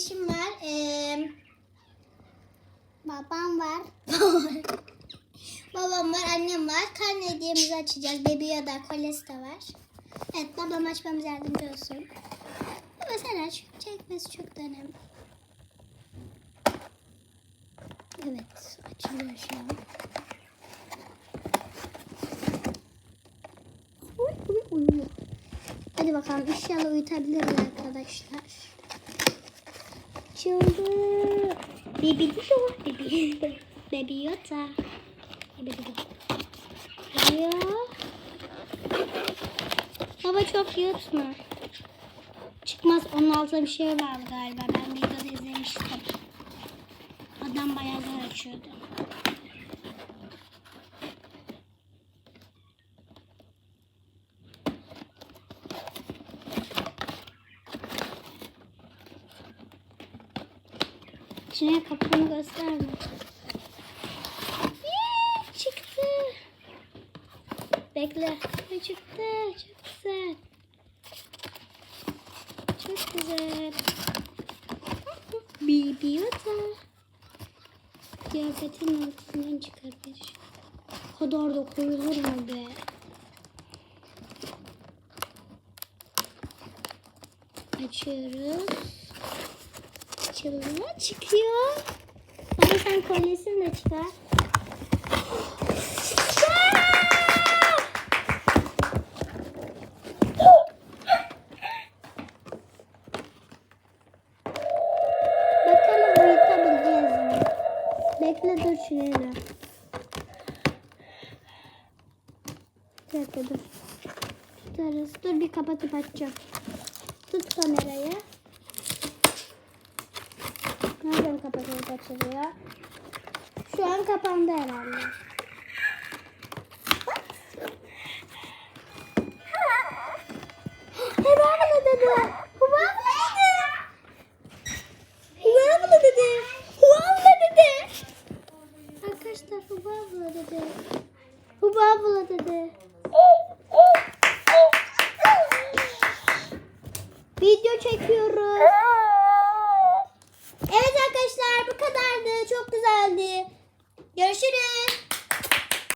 kardeşim var. Ee, babam var. babam var, annem var. Karne hediyemizi açacağız. Baby Yoda kolyesi de var. Evet babam açmamız yardımcı olsun. Baba sen aç. Çekmesi çok da önemli. Evet açılıyor şu an. Hadi bakalım inşallah uyutabiliriz arkadaşlar. Çıldı. Baby diyor. Baby. Baby yota. Baby diyor. Uyuyor. Baba çok yutma. Çıkmaz onun altında bir şey var galiba. Ben videoda izlemiştim. Adam bayağı zor açıyordu. İçine kapağını gösterme. Yee, çıktı. Bekle. Çıktı. Çok güzel. Çok güzel. Bibiyota. Kıyafetin altından çıkartmış. O kadar da koyulur mu be? Açıyoruz. Açılıyor. Çıkıyor. Hadi sen kolyesini de çıkar. Bakalım uyutabileceğiz mi? Bekle dur şuraya. Bir dakika dur. Tutarız. Dur bir kapatıp açacağım. Tut kamerayı. Nereden kapatılıp açılıyor? Şu an kapandı herhalde. Heba abla dedi. Heba abla dedi. Heba abla dedi. Heba abla dedi. Arkadaşlar Heba abla dedi. Heba abla dedi. Video çekiyoruz. Evet arkadaşlar bu kadardı. Çok güzeldi. Görüşürüz.